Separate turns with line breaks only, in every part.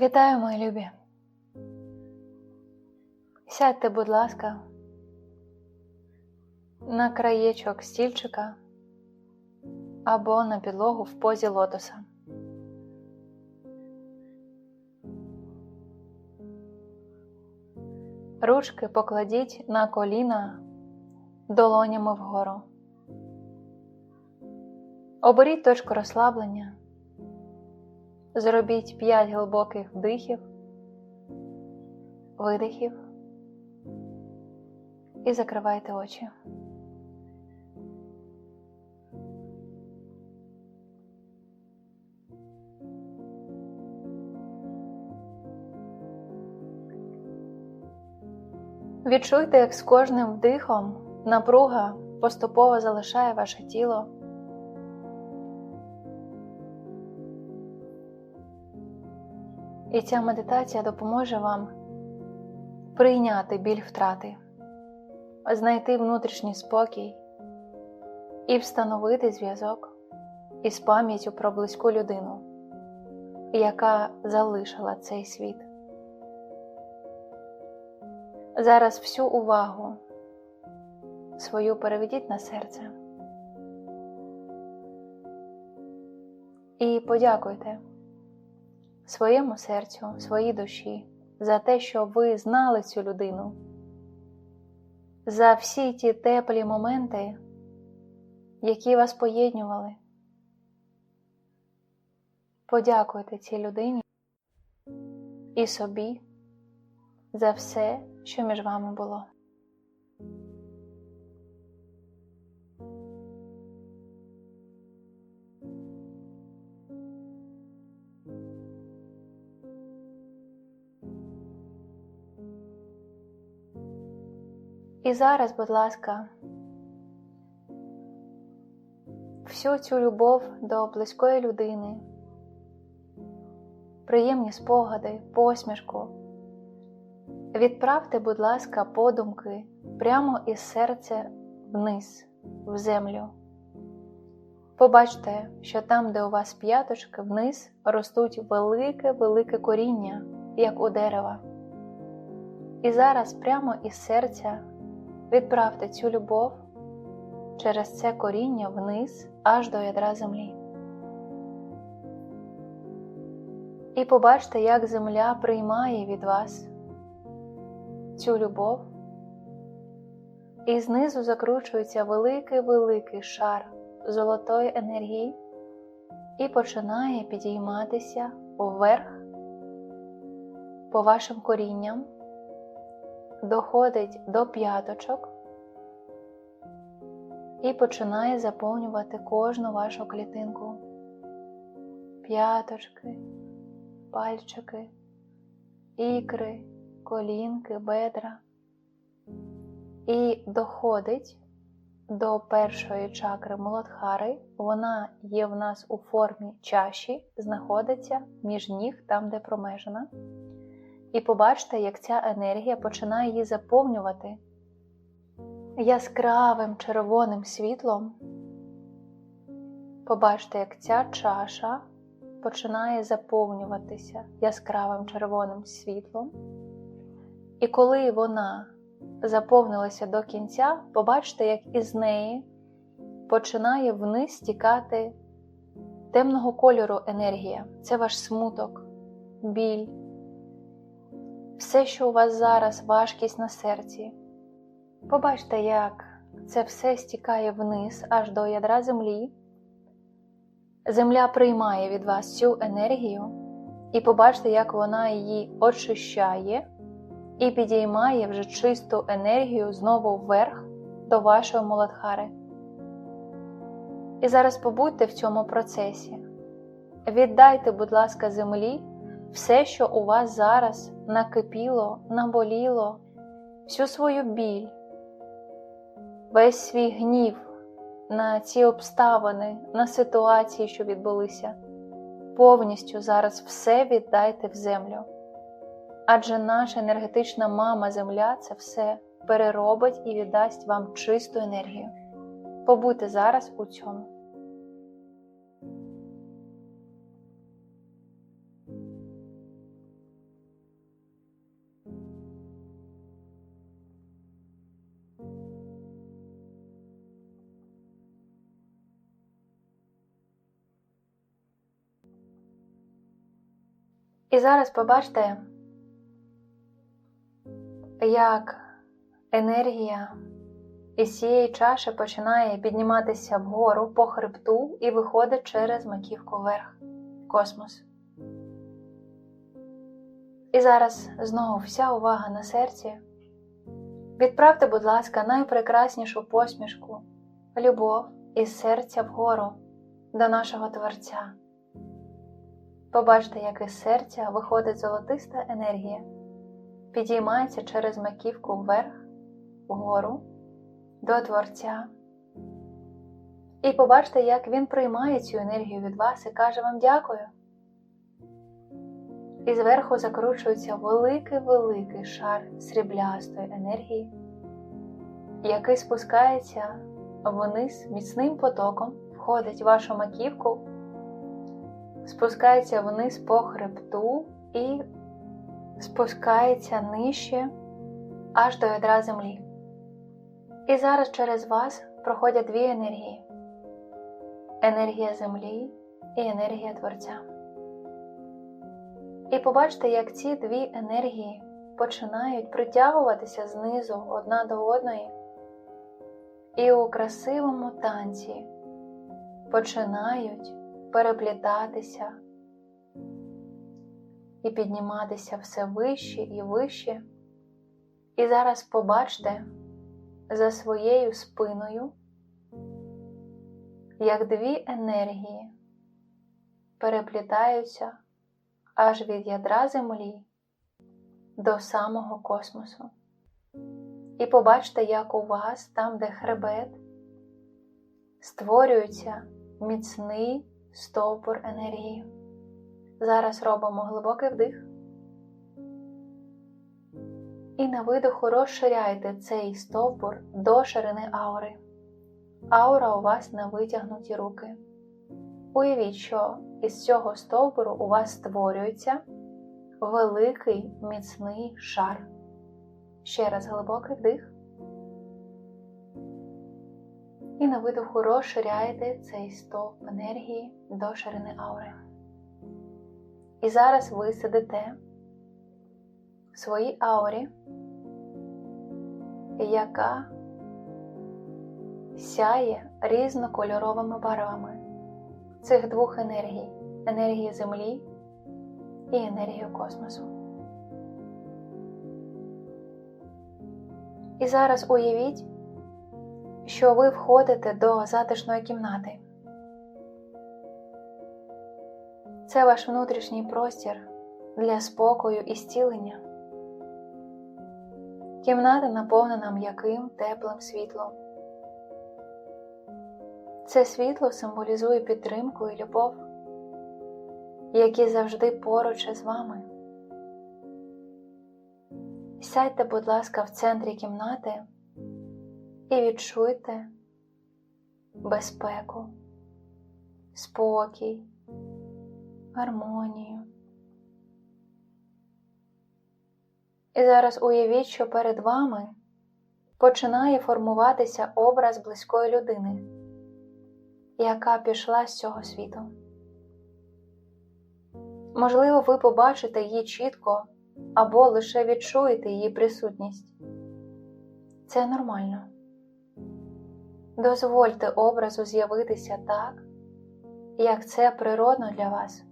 Вітаю, мої любі. Сядьте, будь ласка, на краєчок стільчика або на підлогу в позі лотоса. Ручки покладіть на коліна долонями вгору. Оберіть точку розслаблення. Зробіть 5 глибоких вдихів, видихів і закривайте очі. Відчуйте, як з кожним вдихом напруга поступово залишає ваше тіло. І ця медитація допоможе вам прийняти біль втрати, знайти внутрішній спокій і встановити зв'язок із пам'яттю про близьку людину, яка залишила цей світ. Зараз всю увагу свою переведіть на серце і подякуйте своєму серцю, своїй душі за те, що ви знали цю людину, за всі ті теплі моменти, які вас поєднували. Подякуйте цій людині і собі за все, що між вами було. І зараз, будь ласка, всю цю любов до близької людини, приємні спогади, посмішку. Відправте, будь ласка, подумки прямо із серця вниз, в землю. Побачте, що там, де у вас п'яточки, вниз ростуть велике-велике коріння, як у дерева. І зараз прямо із серця відправте цю любов через це коріння вниз аж до ядра землі. І побачте, як земля приймає від вас цю любов, і знизу закручується великий-великий шар золотої енергії і починає підійматися вверх по вашим корінням, доходить до п'яточок і починає заповнювати кожну вашу клітинку. П'яточки, пальчики, ікри колінки, бедра і доходить до першої чакри Муладхари. Вона є в нас у формі чаші, знаходиться між ніг, там, де промежена. І побачите, як ця енергія починає її заповнювати яскравим червоним світлом. Побачте, як ця чаша починає заповнюватися яскравим червоним світлом. І коли вона заповнилася до кінця, побачите, як із неї починає вниз стікати темного кольору енергія. Це ваш смуток, біль, все, що у вас зараз, важкість на серці. Побачте, як це все стікає вниз аж до ядра землі. Земля приймає від вас цю енергію, і побачте, як вона її очищає і підіймає вже чисту енергію знову вверх до вашої Муладхари. І зараз побудьте в цьому процесі. Віддайте, будь ласка, землі все, що у вас зараз накипіло, наболіло, всю свою біль, весь свій гнів на ці обставини, на ситуації, що відбулися. Повністю зараз все віддайте в землю адже наша енергетична мама Земля це все переробить і віддасть вам чисту енергію. Побудьте зараз у цьому. І зараз побачте, як енергія із цієї чаші починає підніматися вгору по хребту і виходить через маківку вверх в космос. І зараз знову вся увага на серці. Відправте, будь ласка, найпрекраснішу посмішку, любов із серця вгору до нашого Творця. Побачте, як із серця виходить золотиста енергія, підіймається через маківку вверх, вгору, до Творця. І побачте, як він приймає цю енергію від вас і каже вам дякую. І зверху закручується великий-великий шар сріблястої енергії, який спускається вниз міцним потоком, входить в вашу маківку, спускається вниз по хребту і спускається нижче аж до ядра землі. І зараз через вас проходять дві енергії: енергія землі і енергія Творця. І побачте, як ці дві енергії починають притягуватися знизу одна до одної, і у красивому танці починають переплітатися і підніматися все вище і вище. І зараз побачте за своєю спиною, як дві енергії переплітаються аж від ядра Землі до самого космосу. І побачте, як у вас, там, де хребет, створюється міцний стовбур енергії. Зараз робимо глибокий вдих. І на видоху розширяйте цей стовбур до ширини аури. Аура у вас на витягнуті руки. Уявіть, що із цього стовбуру у вас створюється великий міцний шар. Ще раз глибокий вдих. І на видоху розширяєте цей стовп енергії до ширини аури. І зараз ви сидите в своїй аурі, яка сяє різнокольоровими барвами цих двох енергій енергії Землі і енергію космосу. І зараз уявіть, що ви входите до затишної кімнати. Це ваш внутрішній простір для спокою і зцілення. Кімната наповнена м'яким теплим світлом. Це світло символізує підтримку і любов, які завжди поруч із вами. Сядьте, будь ласка, в центрі кімнати і відчуйте безпеку, спокій, гармонію. І зараз уявіть, що перед вами починає формуватися образ близької людини, яка пішла з цього світу. Можливо, ви побачите її чітко або лише відчуєте її присутність. Це нормально. Дозвольте образу з'явитися так, як це природно для вас.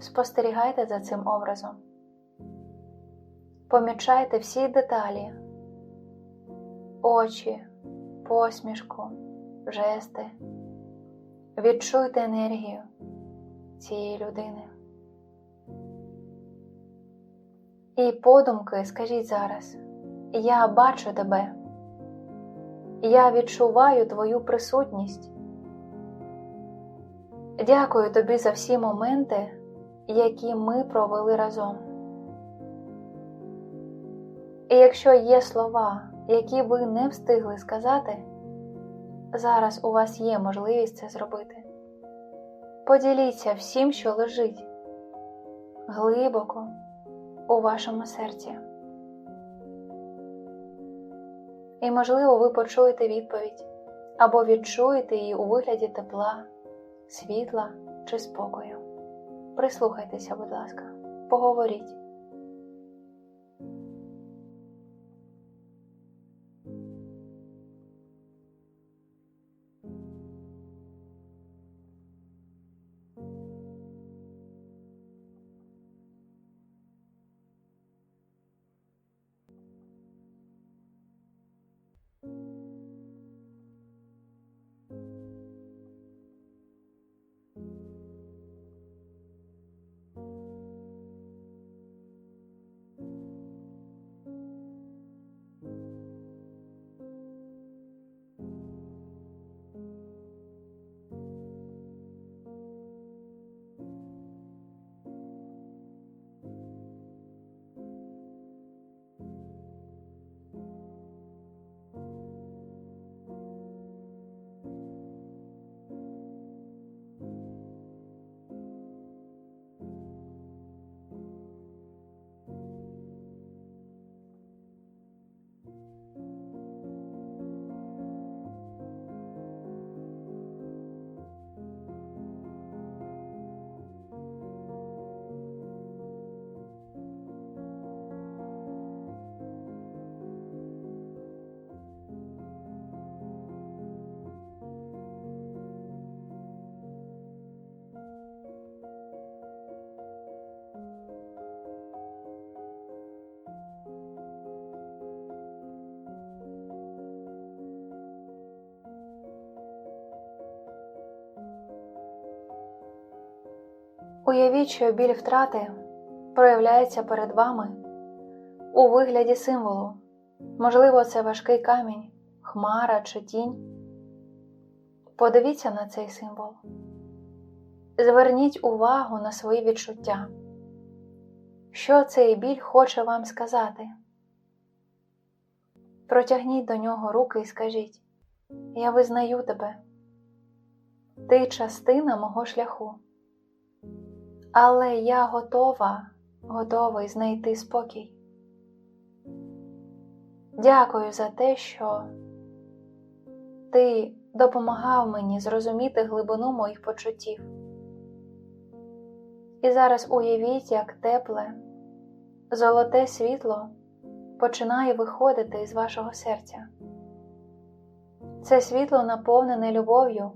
Спостерігайте за цим образом. Помічайте всі деталі, очі, посмішку, жести. Відчуйте енергію цієї людини. І подумки скажіть зараз: Я бачу тебе, я відчуваю твою присутність. Дякую тобі за всі моменти, які ми провели разом. І якщо є слова, які ви не встигли сказати, зараз у вас є можливість це зробити. Поділіться всім, що лежить глибоко у вашому серці. І, можливо, ви почуєте відповідь або відчуєте її у вигляді тепла, світла чи спокою. Прислухайтеся, будь ласка, поговоріть. Уявіть, що біль втрати проявляється перед вами у вигляді символу. Можливо, це важкий камінь, хмара чи тінь. Подивіться на цей символ. Зверніть увагу на свої відчуття. Що цей біль хоче вам сказати? Протягніть до нього руки і скажіть: Я визнаю тебе, ти частина мого шляху. Але я готова, готовий знайти спокій. Дякую за те, що ти допомагав мені зрозуміти глибину моїх почуттів. І зараз уявіть, як тепле, золоте світло починає виходити із вашого серця. Це світло наповнене любов'ю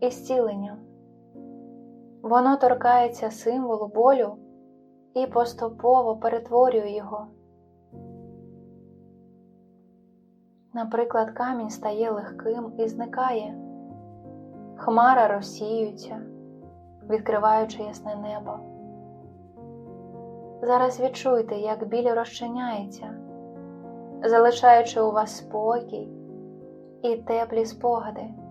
і зціленням. Воно торкається символу болю і поступово перетворює його. Наприклад, камінь стає легким і зникає, хмара розсіюється, відкриваючи ясне небо. Зараз відчуйте, як біль розчиняється, залишаючи у вас спокій і теплі спогади.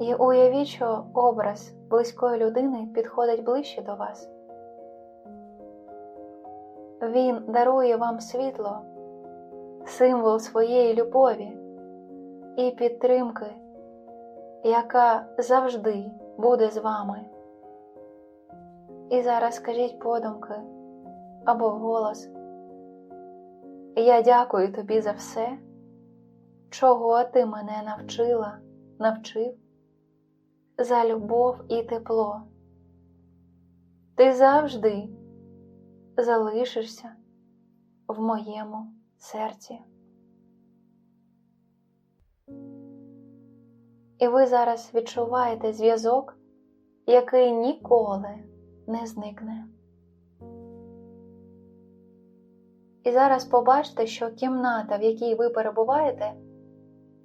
І уявіть, що образ близької людини підходить ближче до вас. Він дарує вам світло, символ своєї любові і підтримки, яка завжди буде з вами. І зараз скажіть подумки або голос. Я дякую тобі за все, чого ти мене навчила, навчив за любов і тепло. Ти завжди залишишся в моєму серці. І ви зараз відчуваєте зв'язок, який ніколи не зникне. І зараз побачте, що кімната, в якій ви перебуваєте,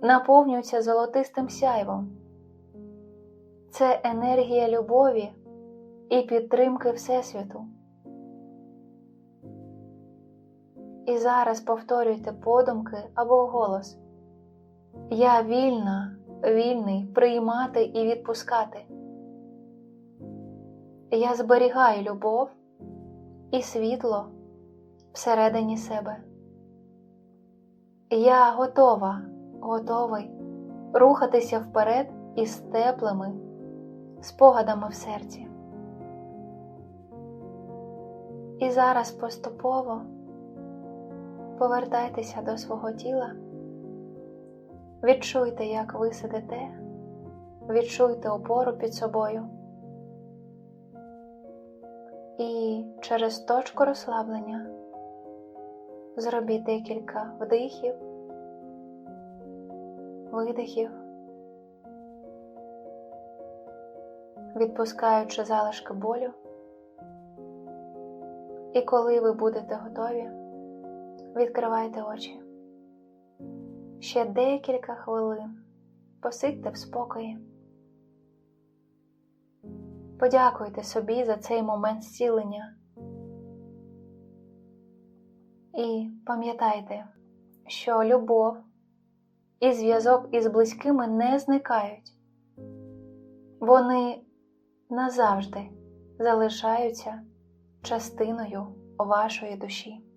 наповнюється золотистим сяйвом це енергія любові і підтримки Всесвіту. І зараз повторюйте подумки або голос. Я вільна, вільний приймати і відпускати. Я зберігаю любов і світло всередині себе. Я готова, готовий рухатися вперед із теплими спогадами в серці. І зараз поступово повертайтеся до свого тіла, відчуйте, як ви сидите, відчуйте опору під собою, І через точку розслаблення зробіть декілька вдихів, видихів, відпускаючи залишки болю. І коли ви будете готові, відкривайте очі. Ще декілька хвилин посидьте в спокої. Подякуйте собі за цей момент зцілення. І пам'ятайте, що любов і зв'язок із близькими не зникають. Вони назавжди залишаються частиною вашої душі.